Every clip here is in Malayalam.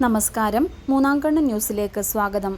നമസ്കാരം. മൂന്നാം കണ്ണ് ന്യൂസിലേക്ക് സ്വാഗതം.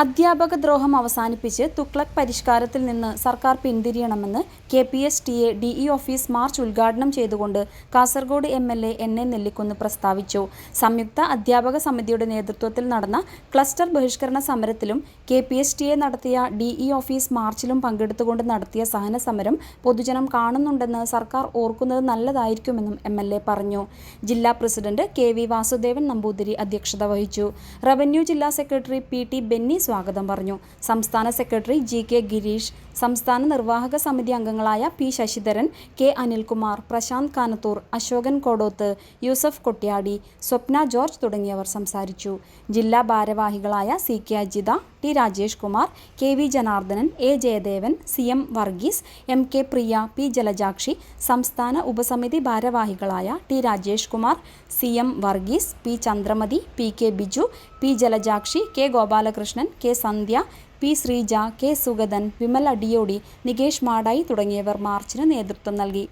അധ്യാപക ദ്രോഹം അവസാനിപ്പിച്ച് തുക്ലക് പരിഷ്കാരത്തിൽ നിന്ന് സർക്കാർ പിന്തിരിയണമെന്ന് K P S T A D E office march ഉദ്ഘാടനം ചെയ്തുകൊണ്ട് Kasaragod M L A N A Nellikkunnu പ്രസ്താവിച്ചു. സംയുക്ത അധ്യാപക സമിതിയുടെ നേതൃത്വത്തിൽ നടന്ന ക്ലസ്റ്റർ ബഹിഷ്കരണ സമരത്തിലും K P S T A നടത്തിയ ഡി ഇ ഓഫീസ് മാർച്ചിലും പങ്കെടുത്തുകൊണ്ട് നടത്തിയ സഹന സമരം പൊതുജനം കാണുന്നുണ്ടെന്ന് സർക്കാർ ഓർക്കുന്നത് നല്ലതായിരിക്കുമെന്നും എം എൽ എ പറഞ്ഞു. ജില്ലാ president K V Vasudevan Namboothiri അധ്യക്ഷത വഹിച്ചു. റവന്യൂ ജില്ലാ സെക്രട്ടറി പി ടി ബെന്നി സ്വാഗതം പറഞ്ഞു. സംസ്ഥാന സെക്രട്ടറി ജി കെ ഗിരീഷ് സംസ്ഥാന നിർവാഹക സമിതി അംഗങ്ങളായ P Sasidharan K Anilkumar Prashant Kanathur Ashokan Kodoth Yusuf Kottiyadi Swapna George തുടങ്ങിയവർ സംസാരിച്ചു. ജില്ലാ ഭാരവാഹികളായ C K Ajitha T Rajesh Kumar K V Janardhanan A Jayadevan C M Varghese M K Priya P Jalajakshi സംസ്ഥാന ഉപസമിതി ഭാരവാഹികളായ T Rajesh Kumar C M Varghese P Chandramathi P K Biju P Jalajakshi K Gopalakrishnan K Sandhya P Sreeja K Suguthan Vimal Adiyodi Nikesh Madayi തുടങ്ങിയവർ മാർച്ചിന് നേതൃത്വം നൽകി.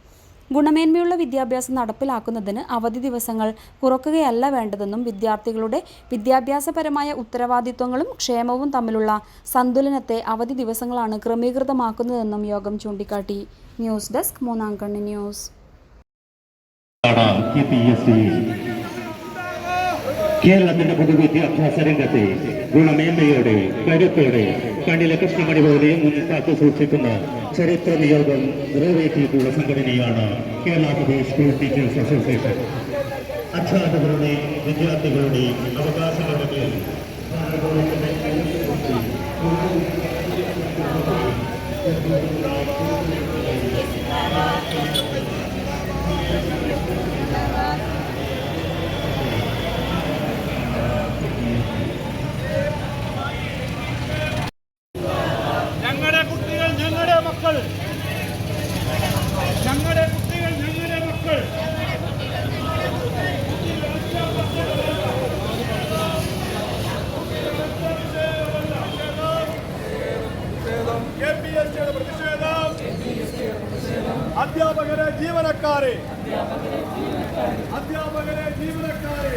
ഗുണമേന്മയുള്ള വിദ്യാഭ്യാസം നടപ്പിലാക്കുന്നതിന് അവധി ദിവസങ്ങൾ കുറക്കുകയല്ല വേണ്ടതെന്നും വിദ്യാർത്ഥികളുടെ വിദ്യാഭ്യാസപരമായ ഉത്തരവാദിത്വങ്ങളും ക്ഷേമവും തമ്മിലുള്ള സന്തുലനത്തെ അവധി ദിവസങ്ങളാണ് ക്രമീകൃതമാക്കുന്നതെന്നും യോഗം ചൂണ്ടിക്കാട്ടി. ന്യൂസ് ഡെസ്ക് മൂന്നാം കണ്ണി ന്യൂസ് കേരളത്തിന്റെ പൊതുവിദ്യാഭ്യാസ രംഗത്തെ ഗുണമേന്മയോടെ കരുത്തോടെ കണ്ണിലെ കൃഷ്ണമണി പോലെ മുൻകാത്തു സൂക്ഷിക്കുന്ന ചരിത്ര നിയോഗം നിറവേറ്റിയിട്ടുള്ള സംഘടനയാണ് Kerala Pradesh school teachers association അധ്യാപകരുടെ വിദ്യാർത്ഥികളുടെ അവകാശങ്ങളുടെ മേൽ അധ്യാപകരെ ജീവനക്കാരെ. അധ്യാപകരെ ജീവനക്കാരെ.